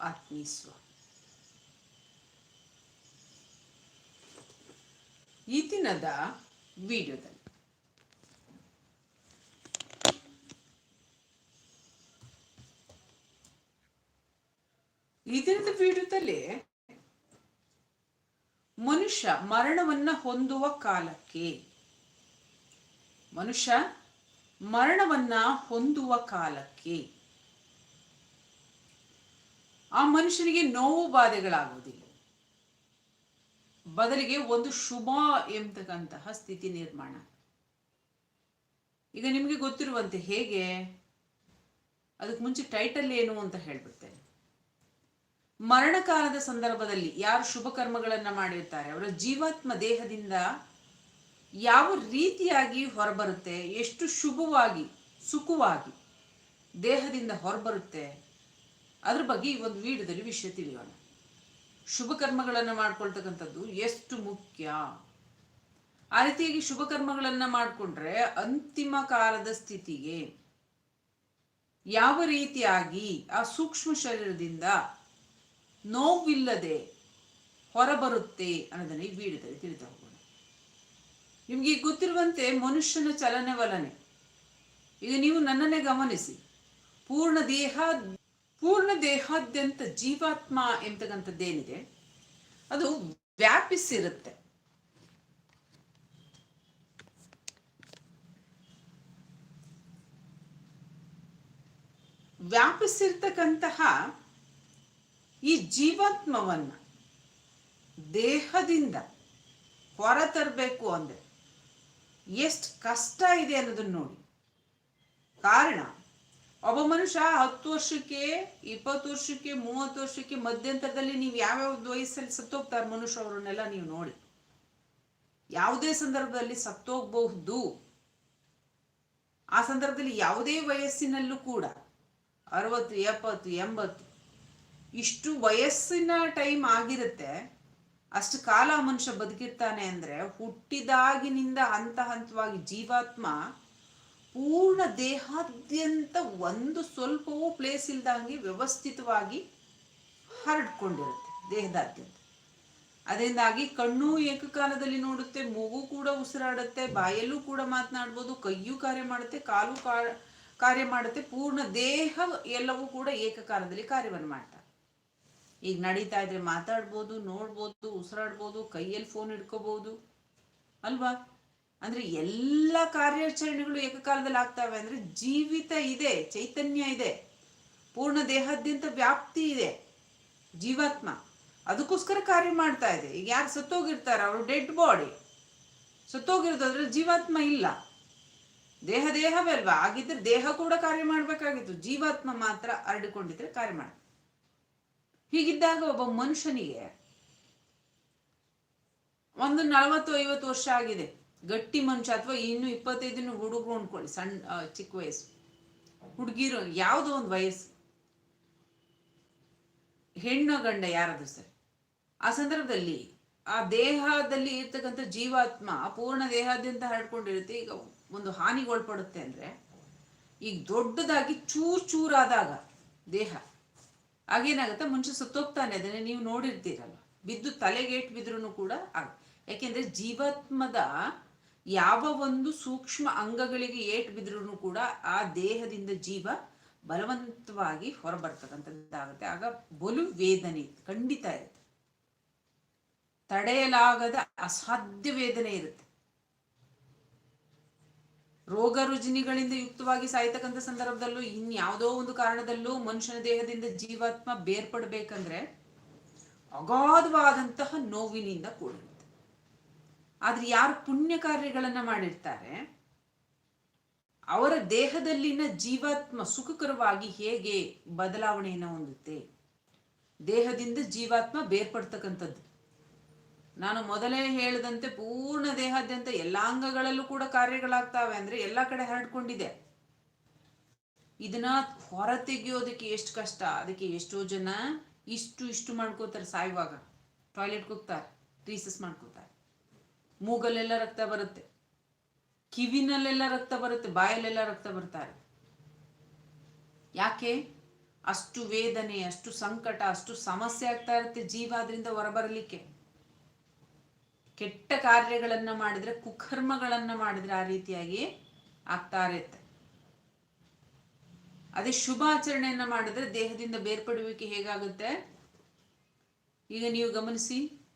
ಆತ್ಮೀಸ್ವ ಈ ದಿನದ ವಿಡಿಯೋದಲ್ಲಿ. ಈ ದಿನದ ವಿಡಿಯೋದಲ್ಲಿ ಮನುಷ್ಯ ಮರಣವನ್ನ ಹೊಂದುವ ಕಾಲಕ್ಕೆ, ಮನುಷ್ಯ ಮರಣವನ್ನ ಹೊಂದುವ ಕಾಲಕ್ಕೆ ಆ ಮನುಷ್ಯನಿಗೆ ನೋವು ಬಾಧೆಗಳಾಗುವುದಿಲ್ಲ. ಬದಲಿಗೆ ಒಂದು ಶುಭ ಎಂಬತಕ್ಕಂತಹ ಸ್ಥಿತಿ ನಿರ್ಮಾಣ. ಈಗ ನಿಮಗೆ ಗೊತ್ತಿರುವಂತೆ ಹೇಗೆ? ಅದಕ್ಕೆ ಮುಂಚೆ ಟೈಟಲ್ ಏನು ಅಂತ ಹೇಳ್ಬಿಡ್ತೇನೆ. ಮರಣಕಾಲದ ಸಂದರ್ಭದಲ್ಲಿ ಯಾರು ಶುಭ ಕರ್ಮಗಳನ್ನ ಮಾಡಿರ್ತಾರೆ? ಅವರ ಜೀವಾತ್ಮ ದೇಹದಿಂದ ಯಾವ ರೀತಿಯಾಗಿ ಹೊರಬರುತ್ತೆ? ಎಷ್ಟು ಶುಭವಾಗಿ, ಸುಖವಾಗಿ ದೇಹದಿಂದ ಹೊರಬರುತ್ತೆ? ಅದ್ರ ಬಗ್ಗೆ ಈ ಒಂದು ವಿಡಿಯೋದಲ್ಲಿ ವಿಷಯ ತಿಳಿಯೋಣ. ಶುಭ ಕರ್ಮಗಳನ್ನು ಮಾಡ್ಕೊಳ್ತಕ್ಕಂಥದ್ದು ಎಷ್ಟು ಮುಖ್ಯ? ಆ ರೀತಿಯಾಗಿ ಶುಭ ಕರ್ಮಗಳನ್ನು ಮಾಡಿಕೊಂಡ್ರೆ ಅಂತಿಮ ಕಾಲದ ಸ್ಥಿತಿಗೆ ಯಾವ ರೀತಿಯಾಗಿ ಆ ಸೂಕ್ಷ್ಮ ಶರೀರದಿಂದ ನೋವಿಲ್ಲದೆ ಹೊರಬರುತ್ತೆ ಅನ್ನೋದನ್ನ ಈ ವಿಡಿಯೋದಲ್ಲಿ ತಿಳಿತಾ ಹೋಗೋಣ. ನಿಮ್ಗೆ ಗೊತ್ತಿರುವಂತೆ ಮನುಷ್ಯನ ಚಲನೆ ವಲನೆ. ಈಗ ನೀವು ನನ್ನನ್ನೇ ಗಮನಿಸಿ. ಪೂರ್ಣ ದೇಹ ಪೂರ್ಣ ದೇಹಾದ್ಯಂತ ಜೀವಾತ್ಮ ಎಂಬತಕ್ಕಂಥದ್ದೇನಿದೆ ಅದು ವ್ಯಾಪಿಸಿರುತ್ತೆ. ವ್ಯಾಪಿಸಿರ್ತಕ್ಕಂತಹ ಈ ಜೀವಾತ್ಮವನ್ನು ದೇಹದಿಂದ ಹೊರತರಬೇಕು ಅಂದರೆ ಎಷ್ಟು ಕಷ್ಟ ಇದೆ ಅನ್ನೋದನ್ನು ನೋಡಿ. ಕಾರಣ ಒಬ್ಬ ಮನುಷ್ಯ ಹತ್ತು ವರ್ಷಕ್ಕೆ, ಇಪ್ಪತ್ತು ವರ್ಷಕ್ಕೆ, ಮೂವತ್ತು ವರ್ಷಕ್ಕೆ ಮಧ್ಯಂತರದಲ್ಲಿ ನೀವು ಯಾವ್ಯಾವ ವಯಸ್ಸಲ್ಲಿ ಸತ್ತೋಗ್ತಾರೆ ಮನುಷ್ಯ ಅವರನ್ನೆಲ್ಲ ನೀವು ನೋಡಿ. ಯಾವುದೇ ಸಂದರ್ಭದಲ್ಲಿ ಸತ್ತೋಗ್ಬಹುದು. ಆ ಸಂದರ್ಭದಲ್ಲಿ ಯಾವುದೇ ವಯಸ್ಸಿನಲ್ಲೂ ಕೂಡ, ಅರವತ್ತು, ಎಪ್ಪತ್ತು, ಎಂಬತ್ತು, ಇಷ್ಟು ವಯಸ್ಸಿನ ಟೈಮ್ ಆಗಿರುತ್ತೆ, ಅಷ್ಟು ಕಾಲ ಮನುಷ್ಯ ಬದುಕಿರ್ತಾನೆ ಅಂದ್ರೆ ಹುಟ್ಟಿದಾಗಿನಿಂದ ಹಂತ ಹಂತವಾಗಿ ಜೀವಾತ್ಮ ಪೂರ್ಣ ದೇಹಾದ್ಯಂತ ಒಂದು ಸ್ವಲ್ಪವೂ ಪ್ಲೇಸ್ ಇಲ್ದಂಗೆ ವ್ಯವಸ್ಥಿತವಾಗಿ ಹರಡ್ಕೊಂಡಿರುತ್ತೆ ದೇಹದಾದ್ಯಂತ. ಅದರಿಂದಾಗಿ ಕಣ್ಣು ಏಕಕಾಲದಲ್ಲಿ ನೋಡುತ್ತೆ, ಮೂಗು ಕೂಡ ಉಸಿರಾಡುತ್ತೆ, ಬಾಯಲ್ಲೂ ಕೂಡ ಮಾತನಾಡ್ಬೋದು, ಕೈಯೂ ಕಾರ್ಯ ಮಾಡುತ್ತೆ, ಕಾಲು ಕಾರ್ಯ ಮಾಡುತ್ತೆ, ಪೂರ್ಣ ದೇಹ ಎಲ್ಲವೂ ಕೂಡ ಏಕಕಾಲದಲ್ಲಿ ಕಾರ್ಯವನ್ನು ಮಾಡ್ತಾರೆ. ಈಗ ನಡೀತಾ ಇದ್ರೆ ಮಾತಾಡ್ಬೋದು, ನೋಡ್ಬೋದು, ಉಸಿರಾಡ್ಬೋದು, ಕೈಯಲ್ಲಿ ಫೋನ್ ಇಟ್ಕೋಬಹುದು ಅಲ್ವಾ? ಅಂದ್ರೆ ಎಲ್ಲ ಕಾರ್ಯಾಚರಣೆಗಳು ಏಕಕಾಲದಲ್ಲಿ ಆಗ್ತವೆ ಅಂದ್ರೆ ಜೀವಿತ ಇದೆ, ಚೈತನ್ಯ ಇದೆ, ಪೂರ್ಣ ದೇಹಾದ್ಯಂತ ವ್ಯಾಪ್ತಿ ಇದೆ, ಜೀವಾತ್ಮ. ಅದಕ್ಕೋಸ್ಕರ ಕಾರ್ಯ ಮಾಡ್ತಾ ಇದೆ. ಈಗ ಯಾರು ಸತ್ತೋಗಿರ್ತಾರೆ, ಅವರು ಡೆಡ್ ಬಾಡಿ ಸತ್ತೋಗಿರೋದಾದ್ರೆ ಜೀವಾತ್ಮ ಇಲ್ಲ. ದೇಹ ದೇಹವೇ ಅಲ್ವಾ ಆಗಿದ್ರೆ ದೇಹ ಕೂಡ ಕಾರ್ಯ ಮಾಡಬೇಕಾಗಿತ್ತು. ಜೀವಾತ್ಮ ಮಾತ್ರ ಹರಡಿಕೊಂಡಿದ್ರೆ ಕಾರ್ಯ ಮಾಡ. ಹೀಗಿದ್ದಾಗ ಒಬ್ಬ ಮನುಷ್ಯನಿಗೆ ಒಂದು ನಲವತ್ತು ಐವತ್ತು ವರ್ಷ ಆಗಿದೆ. ಗಟ್ಟಿ ಮನುಷ್ಯ ಅಥವಾ ಇನ್ನು ದಿನ ಹುಡುಗರು ಅನ್ಕೊಳ್ಳಿ ಸಣ್ಣ ಚಿಕ್ಕ ವಯಸ್ಸು. ಹುಡುಗಿರು ಯಾವುದೋ ಒಂದು ವಯಸ್ಸು. ಹೆಣ್ಣು ಗಂಡ ಯಾರದು ಸರ್. ಆ ಸಂದರ್ಭದಲ್ಲಿ ಆ ದೇಹದಲ್ಲಿ ಇರ್ತಕ್ಕಂಥ ಜೀವಾತ್ಮ ಪೂರ್ಣ ದೇಹದಿಂದ ಹರಡ್ಕೊಂಡಿರುತ್ತೆ. ಈಗ ಒಂದು ಹಾನಿಗೊಳ್ಪಡುತ್ತೆ ಅಂದ್ರೆ ಈಗ ದೊಡ್ಡದಾಗಿ ಚೂರ್ ಚೂರಾದಾಗ ದೇಹ ಆಗೇನಾಗುತ್ತೆ ಮನುಷ್ಯ ಸುತ್ತೋಗ್ತಾನೆ, ಅದನ್ನೇ ನೀವು ನೋಡಿರ್ತೀರಲ್ಲ ಬಿದ್ದು ತಲೆಗೇಟ್ ಬಿದ್ರೂ ಕೂಡ ಆಗ ಯಾಕೆಂದ್ರೆ ಜೀವಾತ್ಮದ ಯಾವ ಒಂದು ಸೂಕ್ಷ್ಮ ಅಂಗಗಳಿಗೆ ಏಟ್ ಬಿದ್ರೂ ಕೂಡ ಆ ದೇಹದಿಂದ ಜೀವ ಬಲವಂತವಾಗಿ ಹೊರಬರ್ತಕ್ಕಂಥದ್ದಾಗುತ್ತೆ. ಆಗ ಬಲು ವೇದನೆ ಖಂಡಿತ ಇರುತ್ತೆ. ತಡೆಯಲಾಗದ ಅಸಾಧ್ಯ ವೇದನೆ ಇರುತ್ತೆ. ರೋಗ ರುಜಿನಿಗಳಿಂದ ಯುಕ್ತವಾಗಿ ಸಾಯ್ತಕ್ಕಂಥ ಸಂದರ್ಭದಲ್ಲೂ ಇನ್ಯಾವುದೋ ಒಂದು ಕಾರಣದಲ್ಲೂ ಮನುಷ್ಯನ ದೇಹದಿಂದ ಜೀವಾತ್ಮ ಬೇರ್ಪಡ್ಬೇಕಂದ್ರೆ ಅಗಾಧವಾದಂತಹ ನೋವಿನಿಂದ ಕೂಡಿರುತ್ತೆ ಆದ್ರೆ ಯಾರು ಪುಣ್ಯ ಕಾರ್ಯಗಳನ್ನ ಮಾಡಿರ್ತಾರೆ, ಅವರ ದೇಹದಲ್ಲಿನ ಜೀವಾತ್ಮ ಸುಖಕರವಾಗಿ ಹೇಗೆ ಬದಲಾವಣೆಯನ್ನು ಹೊಂದುತ್ತೆ? ದೇಹದಿಂದ ಜೀವಾತ್ಮ ಬೇರ್ಪಡ್ತಕ್ಕಂಥದ್ದು. ನಾನು ಮೊದಲೇ ಹೇಳದಂತೆ ಪೂರ್ಣ ದೇಹಾದ್ಯಂತ ಎಲ್ಲ ಅಂಗಗಳಲ್ಲೂ ಕೂಡ ಕಾರ್ಯಗಳಾಗ್ತಾವೆ ಅಂದ್ರೆ ಎಲ್ಲ ಕಡೆ ಹರಡ್ಕೊಂಡಿದೆ. ಇದನ್ನ ಹೊರ ತೆಗೆಯೋದಕ್ಕೆ ಎಷ್ಟು ಕಷ್ಟ, ಅದಕ್ಕೆ ಎಷ್ಟೋ ಜನ ಇಷ್ಟು ಇಷ್ಟು ಮಾಡ್ಕೋತಾರೆ ಸಾಯುವಾಗ. ಟಾಯ್ಲೆಟ್ ಹೋಗ್ತಾರೆ ರೀಸಸ್ ಮಾಡ್ಕೋತಾರೆ. ಮೂಗಲ್ಲೆಲ್ಲ ರಕ್ತ ಬರುತ್ತೆ. ಕಿವಿನಲ್ಲೆಲ್ಲ ರಕ್ತ ಬರುತ್ತೆ, ಬಾಯಲ್ಲೆಲ್ಲ ರಕ್ತ ಬರ್ತಾರೆ. ಯಾಕೆ? ಅಷ್ಟು ವೇದನೆ, ಅಷ್ಟು ಸಂಕಟ, ಅಷ್ಟು ಸಮಸ್ಯೆ ಆಗ್ತಾ ಇರುತ್ತೆ ಜೀವ ಅದರಿಂದ ಹೊರಬರಲಿಕ್ಕೆ. ಕೆಟ್ಟ ಕಾರ್ಯಗಳನ್ನ ಮಾಡಿದ್ರೆ, ಕುಕರ್ಮಗಳನ್ನ ಮಾಡಿದ್ರೆ ಆ ರೀತಿಯಾಗಿ ಆಗ್ತಾ ಇರುತ್ತೆ. ಅದೇ ಶುಭ ಆಚರಣೆಯನ್ನ ಮಾಡಿದ್ರೆ ದೇಹದಿಂದ ಬೇರ್ಪಡುವಿಕೆ ಹೇಗಾಗುತ್ತೆ? ಈಗ ನೀವು ಗಮನಿಸಿ,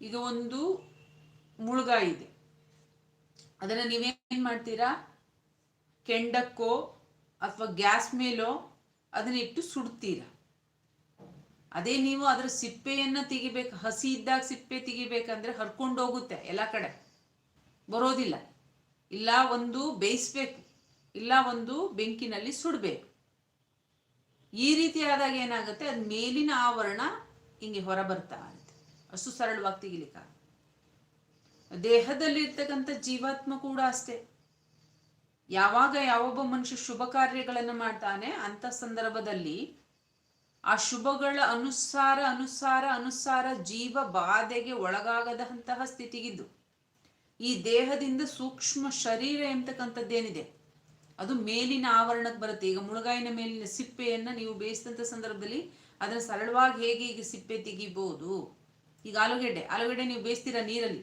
ಈಗ ಒಂದು ಮುಳುಗಾಯಿ ಇದೆ ಅದನ್ನ ನೀವೇನ್ ಮಾಡ್ತೀರಾ? ಕೆಂಡಕ್ಕೋ ಅಥವಾ ಗ್ಯಾಸ್ ಮೇಲೋ ಅದನ್ನ ಇಟ್ಟು ಸುಡ್ತೀರಾ? ಅದೇ ನೀವು ಅದರ ಸಿಪ್ಪೆಯನ್ನ ತೆಗಿಬೇಕು. ಹಸಿ ಇದ್ದಾಗ ಸಿಪ್ಪೆ ತೆಗಿಬೇಕಂದ್ರೆ ಹರ್ಕೊಂಡು ಹೋಗುತ್ತೆ ಎಲ್ಲ ಕಡೆ. ಬರೋದಿಲ್ಲ. ಇಲ್ಲ ಒಂದು ಬೇಯಿಸ್ಬೇಕು. ಇಲ್ಲ ಒಂದು ಬೆಂಕಿನಲ್ಲಿ ಸುಡಬೇಕು. ಈ ರೀತಿ ಆದಾಗ ಏನಾಗುತ್ತೆ? ಅದು ಮೇಲಿನ ಆವರಣ ಹಿಂಗೆ ಹೊರ ಬರ್ತಾ ಅಷ್ಟು ಸರಳವಾಗಿ ತೆಗಿಲಿಕ್ಕ ದೇಹದಲ್ಲಿ ಇರ್ತಕ್ಕಂಥ ಜೀವಾತ್ಮ ಕೂಡ ಅಷ್ಟೇ. ಯಾವಾಗ ಯಾವೊಬ್ಬ ಮನುಷ್ಯ ಶುಭ ಕಾರ್ಯಗಳನ್ನು ಮಾಡ್ತಾನೆ, ಅಂತ ಸಂದರ್ಭದಲ್ಲಿ ಆ ಶುಭಗಳ ಅನುಸಾರ ಅನುಸಾರ ಅನುಸಾರ ಜೀವ ಬಾಧೆಗೆ ಒಳಗಾಗದಂತಹ ಸ್ಥಿತಿಗಿದ್ದು, ಈ ದೇಹದಿಂದ ಸೂಕ್ಷ್ಮ ಶರೀರ ಎಂತಕ್ಕಂಥದ್ದೇನಿದೆ, ಅದು ಮೇಲಿನ ಆವರಣಕ್ಕೆ ಬರುತ್ತೆ. ಈಗ ಮುಳುಗಾಯಿನ ಮೇಲಿನ ಸಿಪ್ಪೆಯನ್ನು ನೀವು ಬೇಯಿಸಿದಂಥ ಸಂದರ್ಭದಲ್ಲಿ ಅದನ್ನ ಸರಳವಾಗಿ ಹೇಗೆ ಈಗ ಸಿಪ್ಪೆ ತೆಗಿಬಹುದು ಈಗ ಆಲೂಗೆಡ್ಡೆ ಆಲೂಗೆಡ್ಡೆ ನೀವು ಬೇಯಿಸ್ತೀರಾ ನೀರಲ್ಲಿ?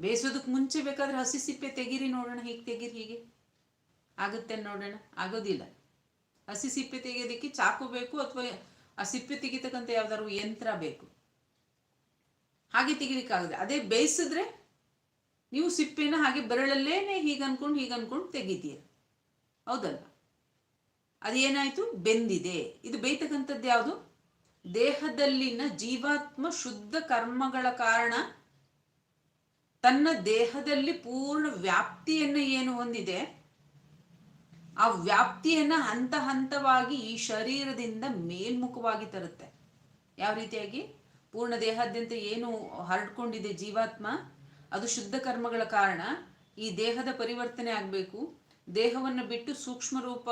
ಬೇಯಿಸೋದಕ್ಕೆ ಮುಂಚೆ ಬೇಕಾದ್ರೆ ಹಸಿ ಸಿಪ್ಪೆ ತೆಗೀರಿ ನೋಡೋಣ, ಹೀಗೆ ತೆಗೀರಿ, ಹೀಗೆ. ಆಗುತ್ತೆ ನೋಡೋಣ, ಆಗೋದಿಲ್ಲ. ಹಸಿ ಸಿಪ್ಪೆ ತೆಗೆಯೋದಕ್ಕೆ ಚಾಕು ಬೇಕು ಅಥವಾ ಆ ಸಿಪ್ಪೆ ತೆಗಿತಕ್ಕಂಥ ಯಾವ್ದಾದ್ರು ಯಂತ್ರ ಬೇಕು. ಹಾಗೆ ತೆಗಿಲಿಕ್ಕಾಗದೆ ಅದೇ ಬೇಯಿಸಿದ್ರೆ ನೀವು ಸಿಪ್ಪೆನ ಹಾಗೆ ಬೆರಳಲ್ಲೇನೆ ಹೀಗೆ ಅನ್ಕೊಂಡು ಹೀಗೆ ಅನ್ಕೊಂಡು ತೆಗಿತೀರ. ಹೌದಲ್ವ? ಅದೇನಾಯ್ತು? ಬೆಂದಿದೆ. ಇದು ಬೇಯ್ತಕ್ಕಂಥದ್ದು ಯಾವುದು? ದೇಹದಲ್ಲಿನ ಜೀವಾತ್ಮ ಶುದ್ಧ ಕರ್ಮಗಳ ಕಾರಣ ತನ್ನ ದೇಹದಲ್ಲಿ ಪೂರ್ಣ ವ್ಯಾಪ್ತಿಯನ್ನು ಏನು ಹೊಂದಿದೆ? ಆ ವ್ಯಾಪ್ತಿಯನ್ನ ಹಂತ ಹಂತವಾಗಿ ಈ ಶರೀರದಿಂದ ಮೇಲ್ಮುಖವಾಗಿ ತರುತ್ತೆ. ಯಾವ ರೀತಿಯಾಗಿ? ಪೂರ್ಣ ದೇಹಾದ್ಯಂತ ಏನು ಹರಡ್ಕೊಂಡಿದೆ ಜೀವಾತ್ಮ? ಅದು ಶುದ್ಧ ಕರ್ಮಗಳ ಕಾರಣ. ಈ ದೇಹದ ಪರಿವರ್ತನೆ ಆಗಬೇಕು. ದೇಹವನ್ನು ಬಿಟ್ಟು ಸೂಕ್ಷ್ಮ ರೂಪ,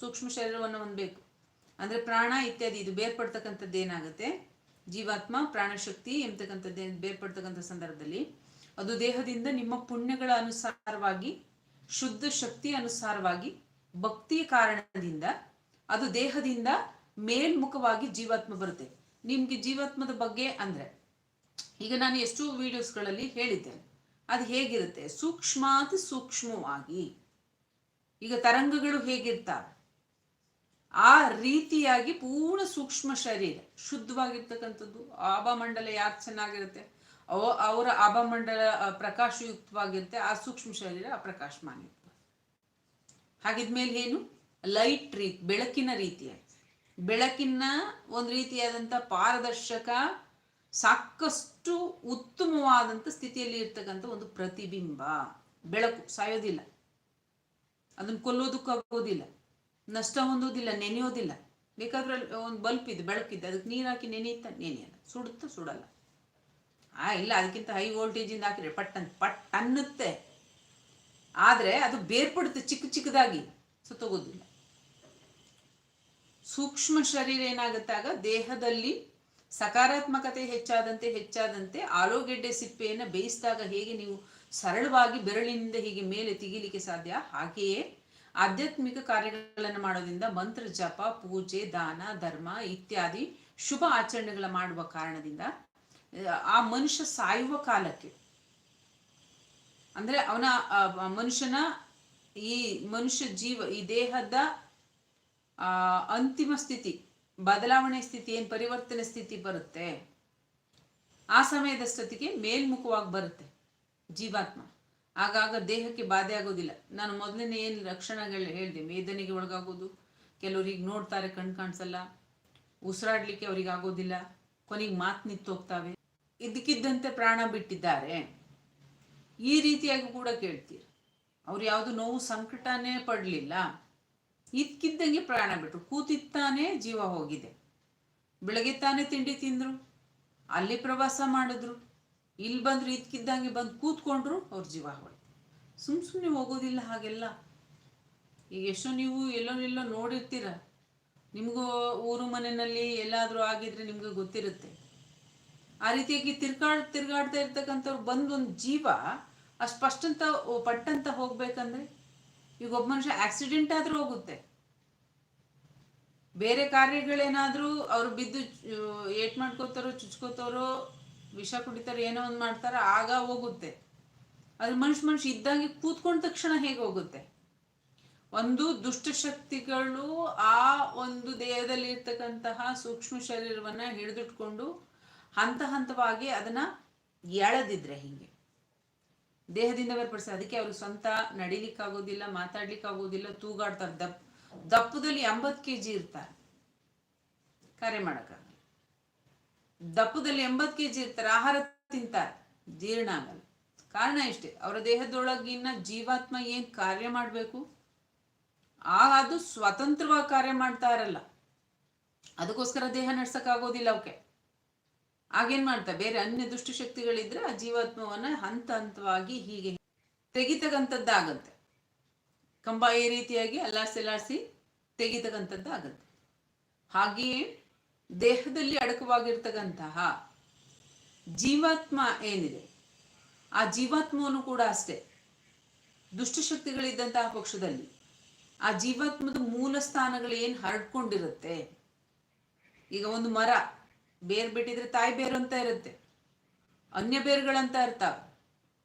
ಸೂಕ್ಷ್ಮ ಶರೀರವನ್ನು ಹೊಂದಬೇಕು. ಅಂದ್ರೆ ಪ್ರಾಣ ಇತ್ಯಾದಿ, ಇದು ಬೇರ್ಪಡ್ತಕ್ಕಂಥದ್ದು ಏನಾಗುತ್ತೆ? ಜೀವಾತ್ಮ, ಪ್ರಾಣಶಕ್ತಿ ಎಂಬತಕ್ಕಂಥದ್ದು ಬೇರ್ಪಡ್ತಕ್ಕಂಥ ಸಂದರ್ಭದಲ್ಲಿ. ಅದು ದೇಹದಿಂದ ನಿಮ್ಮ ಪುಣ್ಯಗಳ ಅನುಸಾರವಾಗಿ, ಶುದ್ಧ ಶಕ್ತಿ ಅನುಸಾರವಾಗಿ, ಭಕ್ತಿಯ ಕಾರಣದಿಂದ, ಅದು ದೇಹದಿಂದ ಮೇಲ್ಮುಖವಾಗಿ ಜೀವಾತ್ಮ ಬರುತ್ತೆ. ನಿಮ್ಗೆ ಜೀವಾತ್ಮದ ಬಗ್ಗೆ ಅಂದ್ರೆ, ಈಗ ನಾನು ಎಷ್ಟು ವಿಡಿಯೋಸ್ಗಳಲ್ಲಿ ಹೇಳಿದ್ದೇನೆ, ಅದು ಹೇಗಿರುತ್ತೆ? ಸೂಕ್ಷ್ಮಾತಿ ಸೂಕ್ಷ್ಮವಾಗಿ. ಈಗ ತರಂಗಗಳು ಹೇಗಿರ್ತಾವೆ? ಆ ರೀತಿಯಾಗಿ ಪೂರ್ಣ ಸೂಕ್ಷ್ಮ ಶರೀರ, ಶುದ್ಧವಾಗಿರ್ತಕ್ಕಂಥದ್ದು ಆಭಮಂಡಲ ಯಾಕೆ ಚೆನ್ನಾಗಿರುತ್ತೆ? ಅವ, ಅವರ ಆಭಮಂಡಲ ಪ್ರಕಾಶಯುಕ್ತವಾಗಿರುತ್ತೆ. ಆ ಸೂಕ್ಷ್ಮ ಶರೀರ ಅಪ್ರಕಾಶಮಾನಯುಕ್ತ. ಹಾಗಿದ್ಮೇಲೆ ಏನು? ಲೈಟ್ ರೀತಿ, ಬೆಳಕಿನ ರೀತಿಯ ಬೆಳಕಿನ ಒಂದು ರೀತಿಯಾದಂಥ ಪಾರದರ್ಶಕ, ಸಾಕಷ್ಟು ಉತ್ತಮವಾದಂಥ ಸ್ಥಿತಿಯಲ್ಲಿ ಇರ್ತಕ್ಕಂಥ ಒಂದು ಪ್ರತಿಬಿಂಬ. ಬೆಳಕು ಸಾಯೋದಿಲ್ಲ. ಅದನ್ನು ಕೊಲ್ಲೋದಕ್ಕಾಗೋದಿಲ್ಲ ನಷ್ಟ ಹೊಂದೋದಿಲ್ಲ, ನೆನೆಯೋದಿಲ್ಲ. ಬೇಕಾದ್ರೆ ಒಂದು ಬಲ್ಪ್ ಇದೆ, ಬೆಳಕಿದೆ. ಅದಕ್ಕೆ ನೀರು ಹಾಕಿ ನೆನೆಯುತ್ತ ನೆನೆಯಲ್ಲ ಸುಡುತ್ತ ಸುಡಲ್ಲ. ಆ, ಇಲ್ಲ, ಅದಕ್ಕಿಂತ ಹೈ ವೋಲ್ಟೇಜಿಂದ ಹಾಕಿದ್ರೆ ಪಟ್ ಪಟ್ ಅನ್ನುತ್ತೆ. ಆದರೆ ಅದು ಬೇರ್ಪಡುತ್ತೆ ಚಿಕ್ಕ ಚಿಕ್ಕದಾಗಿ. ಸುತ್ತೋಗೋದಿಲ್ಲ ಸೂಕ್ಷ್ಮ ಶರೀರ ಏನಾಗುತ್ತಾಗ? ದೇಹದಲ್ಲಿ ಸಕಾರಾತ್ಮಕತೆ ಹೆಚ್ಚಾದಂತೆ ಹೆಚ್ಚಾದಂತೆ ಆಲೂಗೆಡ್ಡೆ ಸಿಪ್ಪೆಯನ್ನು ಬೇಯಿಸಿದಾಗ ಹೇಗೆ ನೀವು ಸರಳವಾಗಿ ಬೆರಳಿನಿಂದ ಹೀಗೆ ಮೇಲೆ ತೆಗಿಲಿಕ್ಕೆ ಸಾಧ್ಯ? ಹಾಗೆಯೇ ಆಧ್ಯಾತ್ಮಿಕ ಕಾರ್ಯಗಳನ್ನು ಮಾಡೋದ್ರಿಂದ ಮಂತ್ರ ಜಪ, ಪೂಜೆ, ದಾನ, ಧರ್ಮ ಇತ್ಯಾದಿ ಶುಭ ಆಚರಣೆಗಳ ಮಾಡುವ ಕಾರಣದಿಂದ ಆ ಮನುಷ್ಯ ಸಾಯುವ ಕಾಲಕ್ಕೆ. ಅಂದ್ರೆ ಅವನ ಮನುಷ್ಯನ ಈ ಮನುಷ್ಯ ಜೀವ, ಈ ದೇಹದ ಅಂತಿಮ ಸ್ಥಿತಿ, ಬದಲಾವಣೆ ಸ್ಥಿತಿ ಏನು, ಪರಿವರ್ತನೆ ಸ್ಥಿತಿ ಬರುತ್ತೆ, ಆ ಸಮಯದಷ್ಟೊತ್ತಿಗೆ ಮೇಲ್ಮುಖವಾಗಿ ಬರುತ್ತೆ ಜೀವಾತ್ಮ. ಆಗಾಗ ದೇಹಕ್ಕೆ ಬಾಧೆ ಆಗೋದಿಲ್ಲ. ನಾನು ಮೊದಲನೇ ಏನು ಲಕ್ಷಣಗಳು ಹೇಳಿದೆ, ವೇದನೆಗೆ ಒಳಗಾಗೋದು, ಕೆಲವರಿಗೆ ನೋಡ್ತಾರೆ, ಕಣ್ ಕಾಣಿಸಲ್ಲ, ಉಸಿರಾಡ್ಲಿಕ್ಕೆ ಅವ್ರಿಗೆ ಆಗೋದಿಲ್ಲ ಕೊನೆಗೆ ಮಾತು ನಿಂತೋಗ್ತಾವೆ. ಇದಕ್ಕಿದ್ದಂತೆ ಪ್ರಾಣ ಬಿಟ್ಟಿದ್ದಾರೆ. ಈ ರೀತಿಯಾಗಿ ಕೂಡ ಕೇಳ್ತೀರಿ. ಅವ್ರು ಯಾವುದು ನೋವು ಸಂಕಟನೇ ಪಡಲಿಲ್ಲ. ಇದ್ಕಿದ್ದಂಗೆ ಪ್ರಾಣ ಬಿಟ್ರು. ಕೂತಿತ್ತಾನೆ ಜೀವ ಹೋಗಿದೆ. ಬೆಳಗ್ಗೆ ತಾನೇ ತಿಂಡಿ ತಿಂದರು. ಅಲ್ಲಿ ಪ್ರವಾಸ ಮಾಡಿದ್ರು. ಇಲ್ಲಿ ಬಂದರು, ಇದ್ಕಿದ್ದಂಗೆ ಬಂದು ಕೂತ್ಕೊಂಡ್ರು, ಅವ್ರ ಜೀವ ಹೋಯ್ತು. ಸುಮ್ ಸುಮ್ಮನೆ ಹೋಗೋದಿಲ್ಲ ಹಾಗೆಲ್ಲ. ಈಗ ಎಷ್ಟೋ ನೀವು ಎಲ್ಲೋ ಎಲ್ಲೋ ನೋಡಿರ್ತೀರ. ನಿಮಗೂ ಊರು ಮನೆಯಲ್ಲಿ ಎಲ್ಲಾದರೂ ಆಗಿದ್ರೆ ನಿಮಗೆ ಗೊತ್ತಿರುತ್ತೆ. ಆ ರೀತಿಯಾಗಿ ತಿರ್ಗಾಡ್, ತಿರ್ಗಾಡ್ತಾ ಇರ್ತಕ್ಕಂಥವ್ರು ಒಂದು ಜೀವ ಅಷ್ಟು ಸ್ಪಷ್ಟಂತ ಪಟ್ಟಂತ ಹೋಗ್ಬೇಕಂದ್ರೆ ಈಗ ಒಬ್ಬ ಮನುಷ್ಯ ಆಕ್ಸಿಡೆಂಟ್ ಆದ್ರೂ ಹೋಗುತ್ತೆ. ಬೇರೆ ಕಾರ್ಯಗಳೇನಾದ್ರೂ ಅವ್ರು ಬಿದ್ದು ಏಟ್ ಮಾಡ್ಕೋತಾರೋ, ಚುಚ್ಕೋತಾರೋ, ವಿಷ ಕುಡಿತಾರೋ, ಏನೋ ಒಂದು ಮಾಡ್ತಾರ, ಆಗ ಹೋಗುತ್ತೆ. ಅದ್ರ ಮನುಷ್ಯ ಮನುಷ್ಯ ಇದ್ದಂಗೆ ಕೂತ್ಕೊಂಡ ತಕ್ಷಣ ಹೇಗೆ ಹೋಗುತ್ತೆ? ಒಂದು ದುಷ್ಟಶಕ್ತಿಗಳು ಆ ಒಂದು ದೇಹದಲ್ಲಿ ಇರ್ತಕ್ಕಂತಹ ಸೂಕ್ಷ್ಮ ಶರೀರವನ್ನ ಹಿಡಿದಿಟ್ಕೊಂಡು ಹಂತ ಹಂತವಾಗಿ ಅದನ್ನ ಎಳೆದಿದ್ರೆ ಹಿಂಗೆ. ದೇಹದಿಂದ ಬೇರ್ಪಡಿಸಿ ಅದಕ್ಕೆ ಅವ್ರಿಗೆ ಸ್ವಂತ ನಡಿಲಿಕ್ಕಾಗೋದಿಲ್ಲ, ಮಾತಾಡ್ಲಿಕ್ಕಾಗೋದಿಲ್ಲ, ತೂಗಾಡ್ತಾರೆ, ದಪ್, ದಪ್ಪದಲ್ಲಿ ಎಂಬತ್ತು ಕೆ ಜಿ ಇರ್ತಾರೆ. ಕರೆ ಮಾಡಕ್ಕಾಗಲ್ಲ. ದಪ್ಪದಲ್ಲಿ ಎಂಬತ್ತು ಕೆ ಜಿ ಇರ್ತಾರೆ, ಆಹಾರ ತಿಂತಾರೆ. ಜೀರ್ಣ ಆಗಲ್ಲ. ಕಾರಣ ಇಷ್ಟೇ, ಅವರ ದೇಹದೊಳಗಿನ ಜೀವಾತ್ಮ ಏನ್ ಕಾರ್ಯ ಮಾಡಬೇಕು? ಆ ಅದು ಸ್ವತಂತ್ರವಾಗಿ ಕಾರ್ಯ ಮಾಡ್ತಾ ಇರಲ್ಲ. ಅದಕ್ಕೋಸ್ಕರ ದೇಹ ನಡ್ಸಕ್ಕಾಗೋದಿಲ್ಲ ಅವಕ್ಕೆ ಆಗೇನ್ ಮಾಡ್ತಾ, ಬೇರೆ ಅನ್ಯ ದುಷ್ಟಶಕ್ತಿಗಳಿದ್ರೆ ಆ ಜೀವಾತ್ಮವನ್ನ ಹಂತ ಹಂತವಾಗಿ ಹೀಗೆ ತೆಗಿತಕ್ಕಂಥದ್ದಾಗತ್ತೆ. ಕಂಬ ಈ ರೀತಿಯಾಗಿ ಅಲ್ಲಾಡ್ಸಿ ಅಲ್ಲಾಡ್ಸಿ ತೆಗಿತಕ್ಕಂಥದ್ದಾಗತ್ತೆ. ಹಾಗೆಯೇ ದೇಹದಲ್ಲಿ ಅಡಕವಾಗಿರ್ತಕ್ಕಂತಹ ಜೀವಾತ್ಮ ಏನಿದೆ, ಆ ಜೀವಾತ್ಮವನ್ನು ಕೂಡ ಅಷ್ಟೇ. ದುಷ್ಟಶಕ್ತಿಗಳಿದ್ದಂತಹ ಪಕ್ಷದಲ್ಲಿ ಆ ಜೀವಾತ್ಮದ ಮೂಲ ಸ್ಥಾನಗಳು ಏನು ಹರಡ್ಕೊಂಡಿರುತ್ತೆ? ಈಗ ಒಂದು ಮರ ಬೇರ್ ಬಿಟ್ಟಿದ್ರೆ ತಾಯಿ ಬೇರು ಅಂತ ಇರುತ್ತೆ. ಅನ್ಯ ಬೇರುಗಳಂತ ಇರ್ತಾವ.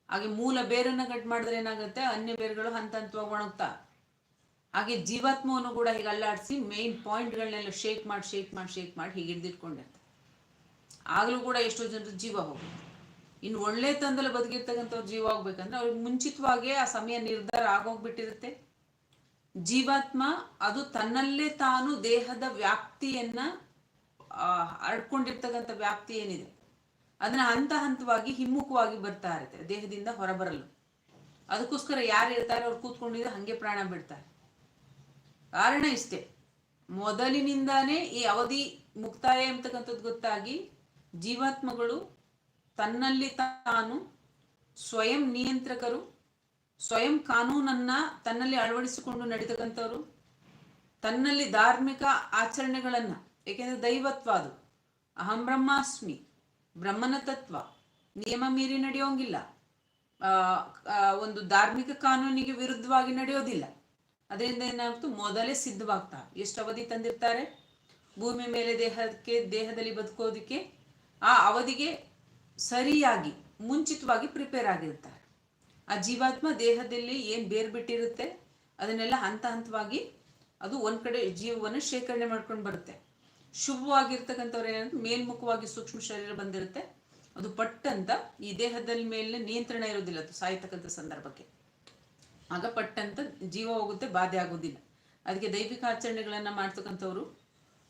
ಹಾಗೆ ಮೂಲ ಬೇರನ್ನ ಕಟ್ ಮಾಡಿದ್ರೆ ಏನಾಗುತ್ತೆ? ಅನ್ಯ ಬೇರುಗಳು ಹಂತ ಹಂತವಾಗಿ ಒಣಗ್ತಾ. ಹಾಗೆ ಜೀವಾತ್ಮವನ್ನು ಕೂಡ ಹೀಗೆ ಅಲ್ಲಾಡಿಸಿ ಮೇನ್ ಪಾಯಿಂಟ್ಗಳನ್ನೆಲ್ಲ ಶೇಕ್ ಮಾಡಿ ಶೇಕ್ ಮಾಡಿ ಶೇಕ್ ಮಾಡಿ ಹೀಗೆ ಹಿಡಿದಿಟ್ಕೊಂಡಿರ್ತಾರೆ. ಆಗಲೂ ಕೂಡ ಎಷ್ಟೋ ಜನರು ಜೀವ ಹೋಗುತ್ತೆ ಇನ್ನು ಒಳ್ಳೆ ತಂದಲ್ಲಿ ಬದುಕಿರ್ತಕ್ಕಂಥವ್ರು ಜೀವ ಹೋಗ್ಬೇಕಂದ್ರೆ ಅವ್ರಿಗೆ ಮುಂಚಿತವಾಗೇ ಆ ಸಮಯ ನಿರ್ಧಾರ ಆಗೋಗ್ಬಿಟ್ಟಿರುತ್ತೆ. ಜೀವಾತ್ಮ ಅದು ತನ್ನಲ್ಲೇ ತಾನು ದೇಹದ ವ್ಯಾಪ್ತಿಯನ್ನ ಆ, ಹರಡ್ಕೊಂಡಿರ್ತಕ್ಕಂಥ ವ್ಯಾಪ್ತಿ ಏನಿದೆ? ಅದನ್ನ ಹಂತ ಹಂತವಾಗಿ ಹಿಮ್ಮುಖವಾಗಿ ಬರ್ತಾ ಇರುತ್ತೆ ದೇಹದಿಂದ ಹೊರಬರಲು. ಅದಕ್ಕೋಸ್ಕರ ಯಾರು ಇರ್ತಾರೆ ಅವ್ರು ಕೂತ್ಕೊಂಡಿದ್ರೆ ಹಂಗೆ ಪ್ರಾಣ ಬಿಡ್ತಾರೆ. ಕಾರಣ ಇಷ್ಟೇ. ಮೊದಲಿನಿಂದಾನೇ ಈ ಅವಧಿ ಮುಕ್ತಾಯ ಎಂಬತಕ್ಕಂಥದ್ದು ಗೊತ್ತಾಗಿ ಜೀವಾತ್ಮಗಳು ತನ್ನಲ್ಲಿ ತಾನು ಸ್ವಯಂ ನಿಯಂತ್ರಕರು ಸ್ವಯಂ ಕಾನೂನನ್ನ ತನ್ನಲ್ಲಿ ಅಳವಡಿಸಿಕೊಂಡು ನಡೀತಕ್ಕಂಥವ್ರು ತನ್ನಲ್ಲಿ ಧಾರ್ಮಿಕ ಆಚರಣೆಗಳನ್ನ ಏಕೆಂದ್ರೆ ದೈವತ್ವ ಅದು. ಅಹಂ ಬ್ರಹ್ಮಾಸ್ಮಿ, ಬ್ರಹ್ಮನ ತತ್ವ, ನಿಯಮ ಮೀರಿ ನಡೆಯೋಂಗಿಲ್ಲ. ಒಂದು ಧಾರ್ಮಿಕ ಕಾನೂನಿಗೆ ವಿರುದ್ಧವಾಗಿ ನಡೆಯೋದಿಲ್ಲ. ಅದರಿಂದ ಏನಾಗ್ತು? ಮೊದಲೇ ಸಿದ್ಧವಾಗ್ತಾ, ಎಷ್ಟು ಅವಧಿ ತಂದಿರ್ತಾರೆ? ಭೂಮಿ ಮೇಲೆ ದೇಹಕ್ಕೆ, ದೇಹದಲ್ಲಿ ಬದುಕೋದಕ್ಕೆ, ಆ ಅವಧಿಗೆ ಸರಿಯಾಗಿ, ಮುಂಚಿತವಾಗಿ ಪ್ರಿಪೇರ್ ಆಗಿರ್ತಾರೆ. ಆ ಜೀವಾತ್ಮ ದೇಹದಲ್ಲಿ ಏನ್ ಬೇರ್ ಬಿಟ್ಟಿರುತ್ತೆ? ಅದನ್ನೆಲ್ಲ ಹಂತ ಹಂತವಾಗಿ ಅದು ಒಂದ್ ಕಡೆ ಜೀವವನ್ನು ಶೇಖರಣೆ ಮಾಡ್ಕೊಂಡು ಬರುತ್ತೆ. ಶುಭವಾಗಿರ್ತಕ್ಕಂಥವ್ರು ಏನಂದ್ರೆ ಮೇಲ್ಮುಖವಾಗಿ ಸೂಕ್ಷ್ಮ ಶರೀರ ಬಂದಿರುತ್ತೆ. ಅದು ಪಟ್ಟಂತ ಈ ದೇಹದಲ್ಲಿ ಮೇಲೆ ನಿಯಂತ್ರಣ ಇರೋದಿಲ್ಲ ಅದು ಸಾಯ್ತಕ್ಕಂಥ ಸಂದರ್ಭಕ್ಕೆ. ಆಗ ಪಟ್ಟಂತ ಜೀವ ಹೋಗುತ್ತೆ, ಬಾಧೆ ಆಗೋದಿಲ್ಲ. ಅದಕ್ಕೆ ದೈವಿಕ ಆಚರಣೆಗಳನ್ನ ಮಾಡ್ತಕ್ಕಂಥವ್ರು,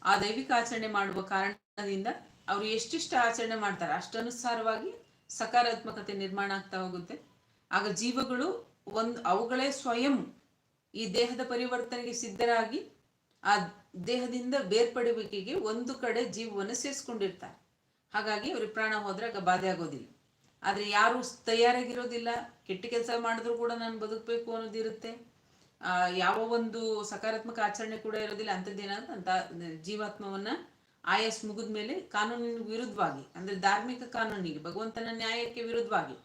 ಆ ದೈವಿಕ ಆಚರಣೆ ಮಾಡುವ ಕಾರಣದಿಂದ ಅವರು ಎಷ್ಟಿಷ್ಟು ಆಚರಣೆ ಮಾಡ್ತಾರೆ, ಅಷ್ಟನುಸಾರವಾಗಿ ಸಕಾರಾತ್ಮಕತೆ ನಿರ್ಮಾಣ ಆಗ್ತಾ ಹೋಗುತ್ತೆ. ಆಗ ಜೀವಗಳು ಒಂದು, ಅವುಗಳೇ ಸ್ವಯಂ ಈ ದೇಹದ ಪರಿವರ್ತನೆಗೆ ಸಿದ್ಧರಾಗಿ ಆ ದೇಹದಿಂದ ಬೇರ್ಪಡುವಿಕೆಗೆ ಒಂದು ಕಡೆ ಜೀವವನ್ನು ಸೇರಿಸ್ಕೊಂಡಿರ್ತಾರೆ. ಹಾಗಾಗಿ ಅವ್ರಿಗೆ ಪ್ರಾಣ ಹೋದ್ರಾಗ ಬಾಧೆ ಆಗೋದಿಲ್ಲ. ಆದ್ರೆ ಯಾರು ತಯಾರಾಗಿರೋದಿಲ್ಲ. ಕೆಟ್ಟ ಕೆಲಸ ಮಾಡಿದ್ರು ಕೂಡ ನಾನು ಬದುಕಬೇಕು ಅನ್ನೋದಿರುತ್ತೆ ಯಾವ ಒಂದು ಸಕಾರಾತ್ಮಕ ಆಚರಣೆ ಕೂಡ ಇರೋದಿಲ್ಲ. ಅಂಥದ್ದೇನಾದ್ರು ಅಂತ ಜೀವಾತ್ಮವನ್ನ ಆಯಸ್ ಮುಗಿದ ಮೇಲೆ ಕಾನೂನಿನ ವಿರುದ್ಧವಾಗಿ, ಅಂದ್ರೆ ಧಾರ್ಮಿಕ ಕಾನೂನಿಗೆ, ಭಗವಂತನ ನ್ಯಾಯಕ್ಕೆ ವಿರುದ್ಧವಾಗಿ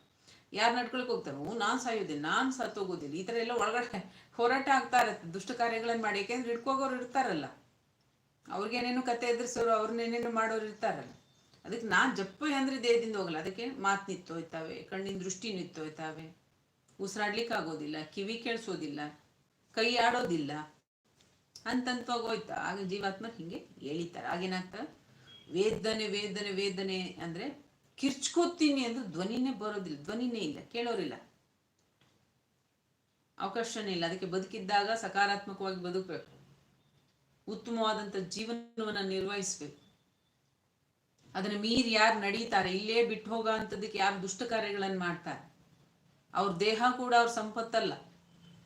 ಯಾರು ನಡ್ಕೊಳಕ್ ಹೋಗ್ತಾರೆ ನಾನ್ ಸಾಯೋದಿಲ್ಲ ನಾನ್ ಸತ್ತೋಗೋದಿಲ್ಲ ಈ ತರ ಎಲ್ಲ ಒಳಗಡೆ ಹೋರಾಟ ಆಗ್ತಾ ಇರತ್ತೆ. ದುಷ್ಟ ಕಾರ್ಯಗಳನ್ನ ಮಾಡಿ. ಯಾಕೆಂದ್ರೆ ಹಿಡ್ಕೋಗೋರು ಇರ್ತಾರಲ್ಲ. ಅವ್ರಿಗೇನೇನು ಕತೆ ಎದುರಿಸೋರು, ಅವ್ರನ್ನೇನೇನು ಮಾಡೋರು ಇರ್ತಾರಲ್ಲ. ಅದಕ್ಕೆ ನಾನ್ ಜಪ್ಪು ಅಂದ್ರೆ ದೇಹದಿಂದ ಹೋಗಲ್ಲ. ಅದಕ್ಕೆ ಮಾತು ನಿಂತೋಯ್ತಾವೆ ಕಣ್ಣಿನ ದೃಷ್ಟಿ ನಿಂತೋಯ್ತಾವೆ ಉಸಿರಾಡ್ಲಿಕ್ಕೆ ಆಗೋದಿಲ್ಲ ಕಿವಿ ಕೇಳಿಸೋದಿಲ್ಲ, ಕೈ ಆಡೋದಿಲ್ಲ. ಅಂತಂತ ಹೋಗೋಯ್ತಾ? ಆಗ ಜೀವಾತ್ಮ ಹಿಂಗೆ ಎಳಿತಾರೆ. ಆಗೇನಾಗ್ತ ವೇದನೆ ವೇದನೆ ವೇದನೆ ಅಂದ್ರೆ ಕಿರ್ಚ್ಕೋತೀನಿ ಅಂದ್ರೆ ಧ್ವನಿನೇ ಬರೋದಿಲ್ಲ, ಧ್ವನಿನೇ ಇಲ್ಲ, ಕೇಳೋರಿಲ್ಲ. ಅವಕಾಶನೇ ಇಲ್ಲ, ಅದಕ್ಕೆ ಬದುಕಿದ್ದಾಗ ಸಕಾರಾತ್ಮಕವಾಗಿ ಬದುಕಬೇಕು. ಉತ್ತಮವಾದಂಥ ಜೀವನವನ್ನ ನಿರ್ವಹಿಸ್ಬೇಕು. ಅದನ್ನ ಮೀರಿ ಯಾರು ನಡೀತಾರೆ, ಇಲ್ಲೇ ಬಿಟ್ಟು ಹೋಗೋ ಅಂಥದ್ದಕ್ಕೆ ಯಾರು ದುಷ್ಟ ಕಾರ್ಯಗಳನ್ನು ಮಾಡ್ತಾರೆ. ಅವ್ರ ದೇಹ ಕೂಡ ಅವ್ರ ಸಂಪತ್ತಲ್ಲ.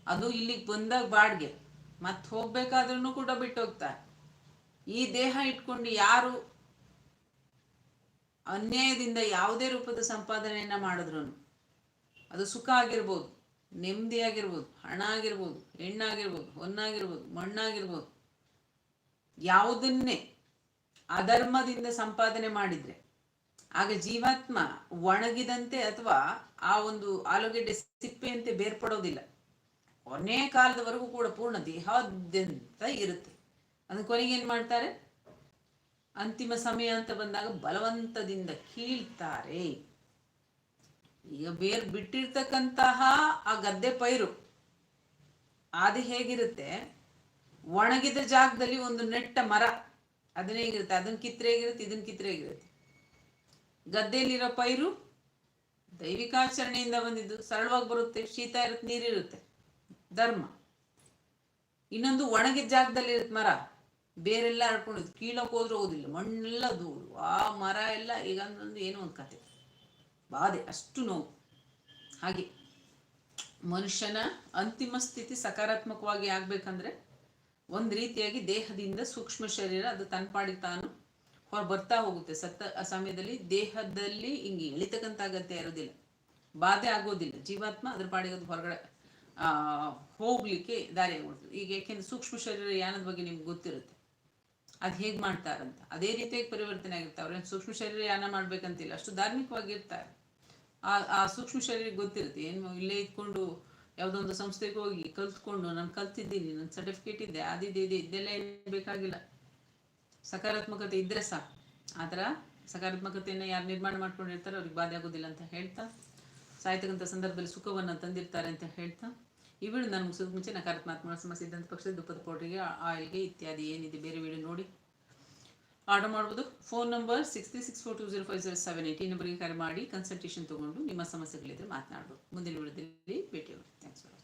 ಅದು ಇಲ್ಲಿಗೆ ಬಂದಾಗ ಬಾಡ್ಗೆ. ಮತ್ತೆ ಹೋಗ್ಬೇಕಾದ್ರೂ ಕೂಡ ಬಿಟ್ಟು ಹೋಗ್ತಾರೆ. ಈ ದೇಹ ಇಟ್ಕೊಂಡು ಯಾರು ಅನ್ಯಾಯದಿಂದ ಯಾವುದೇ ರೂಪದ ಸಂಪಾದನೆಯನ್ನ ಮಾಡಿದ್ರು ಅದು ಸುಖ ಆಗಿರ್ಬೋದು, ನೆಮ್ಮದಿ ಆಗಿರ್ಬೋದು, ಹಣ ಆಗಿರ್ಬೋದು, ಹೆಣ್ಣಾಗಿರ್ಬೋದು, ಹೊನ್ನಾಗಿರ್ಬೋದು, ಮಣ್ಣಾಗಿರ್ಬೋದು. ಯಾವುದನ್ನೇ ಅಧರ್ಮದಿಂದ ಸಂಪಾದನೆ ಮಾಡಿದ್ರೆ, ಆಗ ಜೀವಾತ್ಮ ಒಣಗಿದಂತೆ ಅಥವಾ ಆ ಒಂದು ಆಲೂಗೆಡ್ಡೆ ಸಿಪ್ಪೆಯಂತೆ ಬೇರ್ಪಡೋದಿಲ್ಲ. ಕೊನೆ ಕಾಲದವರೆಗೂ ಕೂಡ ಪೂರ್ಣ ದೇಹಾದ್ಯಂತ ಇರುತ್ತೆ. ಅದನ್ನ ಕೊನೆಗೆ ಏನು ಮಾಡ್ತಾರೆ? ಅಂತಿಮ ಸಮಯ ಅಂತ ಬಂದಾಗ ಬಲವಂತದಿಂದ ಕೀಳ್ತಾರೆ. ಈಗ ಬೇರ್ ಬಿಟ್ಟಿರ್ತಕ್ಕಂತಹ ಆ ಗದ್ದೆ ಪೈರು ಅದು ಹೇಗಿರುತ್ತೆ? ಒಣಗಿದ ಜಾಗದಲ್ಲಿ ಒಂದು ನೆಟ್ಟ ಮರ, ಅದನ್ನ ಹೇಗಿರುತ್ತೆ? ಅದನ್ನ ಕಿತ್ತರೆ ಹೇಗಿರುತ್ತೆ? ಇದನ್ನ ಕಿತ್ತರೆ ಹೇಗಿರುತ್ತೆ? ಗದ್ದೆಯಲ್ಲಿರೋ ಪೈರು ದೈವಿಕಾಚರಣೆಯಿಂದ ಬಂದಿದ್ದು, ಸರಳವಾಗಿ ಬರುತ್ತೆ, ಶೀತ ಇರುತ್ತೆ, ನೀರಿರುತ್ತೆ, ಧರ್ಮ. ಇನ್ನೊಂದು ಒಣಗಿದ ಜಾಗದಲ್ಲಿ ಇರುತ್ತೆ ಮರ ಬೇರೆಲ್ಲ ಹರ್ಕೊಂಡಿದ್ದು ಕೀಳಕ್ಕೆ ಹೋದ್ರೂ ಹೋಗುದಿಲ್ಲ ಮಣ್ಣೆಲ್ಲ ದೂರು ಆ ಮರ ಎಲ್ಲ ಈಗ ಅಂದ್ರೆ ಏನೋ ಒಂದು ಕತೆ. ಬಾಧೆ ಅಷ್ಟು ನೋವು. ಹಾಗೆ ಮನುಷ್ಯನ ಅಂತಿಮ ಸ್ಥಿತಿ ಸಕಾರಾತ್ಮಕವಾಗಿ ಆಗ್ಬೇಕಂದ್ರೆ ಒಂದು ರೀತಿಯಾಗಿ ದೇಹದಿಂದ ಸೂಕ್ಷ್ಮ ಶರೀರ ಅದು ತನ್ಪಾಡಿ ತಾನು ಹೊರ ಬರ್ತಾ ಹೋಗುತ್ತೆ. ಸತ್ತ ಸಮಯದಲ್ಲಿ ದೇಹದಲ್ಲಿ ಹಿಂಗೆ ಎಳಿತಕ್ಕಂಥ ಅಗತ್ಯ ಇರೋದಿಲ್ಲ ಬಾಧೆ ಆಗೋದಿಲ್ಲ ಜೀವಾತ್ಮ ಅದ್ರ ಪಾಡಿಗೆ ಅದು ಹೊರಗಡೆ ಆ, ಹೋಗ್ಲಿಕ್ಕೆ ದಾರಿ ಆಗ್ಬಿಡ್ತದೆ ಈಗ ಯಾಕೆಂದ್ರೆ ಸೂಕ್ಷ್ಮ ಶರೀರ ಯಾನದ ಬಗ್ಗೆ ನಿಮ್ಗೆ ಗೊತ್ತಿರುತ್ತೆ. ಅದು ಹೇಗೆ ಮಾಡ್ತಾರಂತ. ಅದೇ ರೀತಿಯಾಗಿ ಪರಿವರ್ತನೆ ಆಗಿರ್ತಾರೆ ಅವ್ರೇನು ಸೂಕ್ಷ್ಮ ಶರೀರ ಯಾನ ಮಾಡ್ಬೇಕಂತಿಲ್ಲ. ಅಷ್ಟು ಧಾರ್ಮಿಕವಾಗಿರ್ತಾರೆ. ಆ ಆ ಸೂಕ್ಷ್ಮ ಶರೀರ ಗೊತ್ತಿರುತ್ತೆ. ಏನು ಇಲ್ಲೇ ಇದ್ಕೊಂಡು ಯಾವುದೋ ಒಂದು ಸಂಸ್ಥೆಗೆ ಹೋಗಿ ಕಲ್ತ್ಕೊಂಡು, ನಾನು ಕಲ್ತಿದ್ದೀನಿ ನನ್ನ ಸರ್ಟಿಫಿಕೇಟ್ ಇದೆ, ಅದಿದೆ, ಇದೆ, ಇದೆಲ್ಲ ಏನು ಬೇಕಾಗಿಲ್ಲ. ಸಕಾರಾತ್ಮಕತೆ ಇದ್ರೆ ಸಾಕು. ಆ ಥರ ಸಕಾರಾತ್ಮಕತೆಯನ್ನು ಯಾರು ನಿರ್ಮಾಣ ಮಾಡ್ಕೊಂಡಿರ್ತಾರೆ, ಅವ್ರಿಗೆ ಬಾಧೆ ಆಗೋದಿಲ್ಲ ಅಂತ ಹೇಳ್ತಾ, ಸಾಯ್ತಕ್ಕಂಥ ಸಂದರ್ಭದಲ್ಲಿ ಸುಖವನ್ನು ತಂದಿರ್ತಾರೆ ಅಂತ ಹೇಳ್ತಾ ಈ ವಿಡಿಯೋ ನಾನು ಮುಗಿಸೋದು ಮುಂಚೆ ನಕಾರಾತ್ಮಕ ಸಮಸ್ಯೆ ಇದ್ದಂಥ ಪಕ್ಷದ ದುಪ್ಪದ ಪೌಡ್ರಿಗೆ ಆಯಿಲ್ಗೆ ಇತ್ಯಾದಿ ಏನಿದೆ ಬೇರೆ ವಿಡಿಯೋ ನೋಡಿ. ಆರ್ಡರ್ ಮಾಡ್ಬೋದು. Phone number six three six four two zero five zero seven eight ಈ ನಂಬರ್ಗೆ ಕರೆ ಮಾಡಿ ಕನ್ಸಲ್ಟೇಷನ್ ತೊಗೊಂಡು ನಿಮ್ಮ ಸಮಸ್ಯೆಗಳಿದ್ರೆ ಮಾತನಾಡ್ಬೋದು. ಮುಂದಿನ ವಿಡಿಯೋದಲ್ಲಿ ಭೇಟಿಯಾಗುತ್ತೆ ಥ್ಯಾಂಕ್ಸ್ ಫಾರ್